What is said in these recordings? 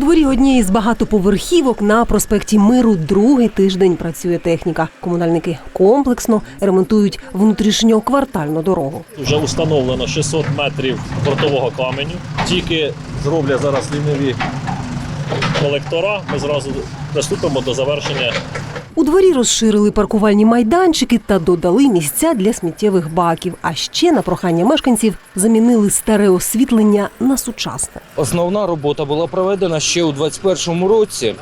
дворі однієї з багатоповерхівок на проспекті Миру другий тиждень працює техніка. Комунальники комплексно ремонтують внутрішньоквартальну дорогу. Вже установлено 600 метрів бортового каменю. Тільки зроблять зараз ліниві колектора. Ми зразу приступимо до завершення У дворі розширили паркувальні майданчики та додали місця для сміттєвих баків. А ще на прохання мешканців замінили старе освітлення на сучасне. Основна робота була проведена ще у 2021 році,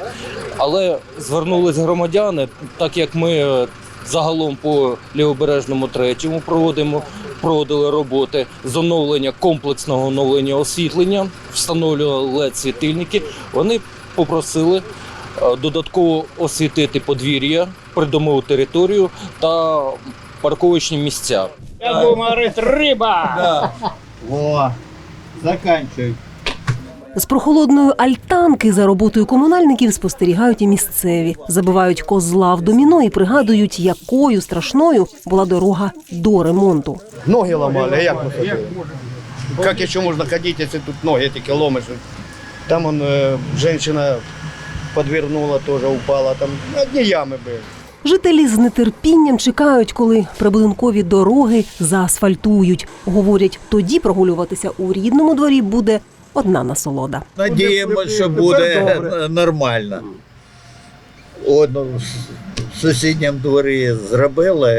але звернулись громадяни, так як ми е, загалом по лівобережному третьому проводимо. Проводили роботи з оновлення комплексного оновлення освітлення, встановлювали світильники. Вони попросили додатково освітити подвір'я, придомову територію та парковочні місця. Я говорит, рыба! Во, заканчивай. З прохолодної альтанки за роботою комунальників спостерігають і місцеві. Забивають козла в доміно і пригадують, якою страшною була дорога до ремонту. Ноги ломали, а як ми ходили? Как еще можно ходить, если тут ноги таки ломишь? Там он, э, подвернула тоже, упала. Там одни ямы были. Жителі з нетерпінням чекають, коли прибудинкові дороги заасфальтують. Говорять, тоді прогулюватися у рідному дворі буде одна насолода. Надіємося, що буде нормально. От, ну, в сусідньому дворі зробили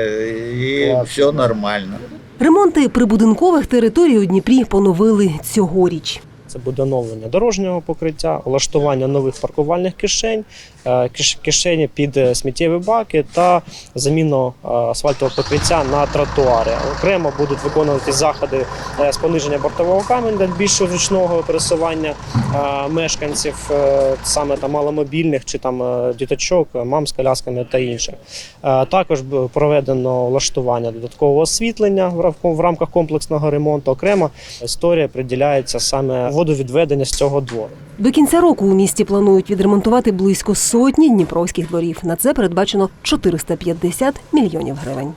і все нормально. Ремонти прибудинкових територій у Дніпрі поновили цьогоріч. Це буде оновлення дорожнього покриття, влаштування нових паркувальних кишень, е, кишені під е, сміттєві баки та заміну е, асфальтового покриття на тротуари. Окремо будуть виконувати заходи з пониження бортового каменю для більш зручного пересування мешканців, саме там маломобільних чи там діточок, мам з колясками та інших. Також проведено влаштування додаткового освітлення в рамках комплексного ремонту. Окремо історія приділяється саме водовідведення з цього двору. До кінця року у місті планують відремонтувати близько сотні дніпровських дворів. На це передбачено 450 мільйонів гривень.